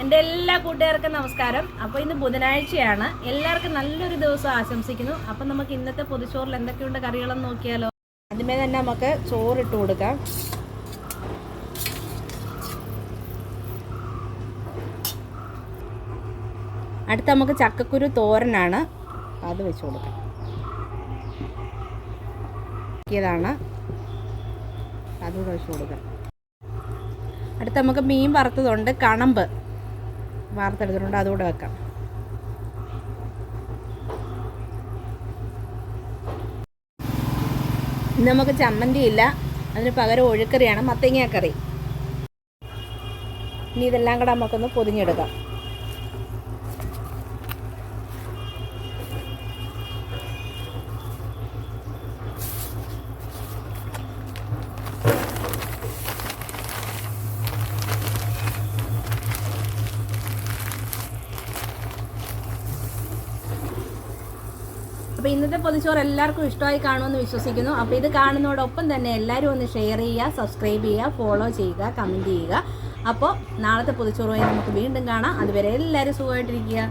എന്റെ എല്ലാ കൂട്ടുകാർക്കും നമസ്കാരം. അപ്പോൾ ഇന്ന് ബുധനാഴ്ചയാണ്. എല്ലാവർക്കും നല്ലൊരു ദിവസം ആശംസിക്കുന്നു. അപ്പം നമുക്ക് ഇന്നത്തെ പൊതിച്ചോറിൽ എന്തൊക്കെയുണ്ട് കറികളെന്ന് നോക്കിയാലോ? ആദ്യമേ തന്നെ നമുക്ക് ചോറിട്ട് കൊടുക്കാം. അടുത്ത നമുക്ക് ചക്കക്കുരു തോരനാണ്. അത് വെച്ച് കൊടുക്കാം. ാണ് അതുകൂടെ വെച്ച് കൊടുക്കാം. അടുത്ത നമുക്ക് മീൻ വറുത്തതുണ്ട്. കണമ്പ്. വറുത്തെടുത്തിട്ടുണ്ട് അതുകൂടെ വെക്കാം. ഇന്ന് നമുക്ക് ചമ്മന്തി ഇല്ല. അതിന് പകരം ഒഴുക്കറിയാണ് മത്തങ്ങാക്കറി. ഇനി ഇതെല്ലാം കൂടെ നമുക്കൊന്ന് പൊതിഞ്ഞെടുക്കാം. അപ്പോൾ ഇന്നത്തെ പൊതിച്ചോറ് എല്ലാവർക്കും ഇഷ്ടമായി കാണുമെന്ന് വിശ്വസിക്കുന്നു. അപ്പോൾ ഇത് കാണുന്നതോടൊപ്പം തന്നെ എല്ലാവരും ഒന്ന് ഷെയർ ചെയ്യുക സബ്സ്ക്രൈബ് ചെയ്യുക ഫോളോ ചെയ്യുക കമന്റ് ചെയ്യുക. അപ്പോൾ നാളത്തെ പൊതിച്ചോറുമായി നമുക്ക് വീണ്ടും കാണാം. അതുവരെ എല്ലാവരും സുഖമായിട്ടിരിക്കുക.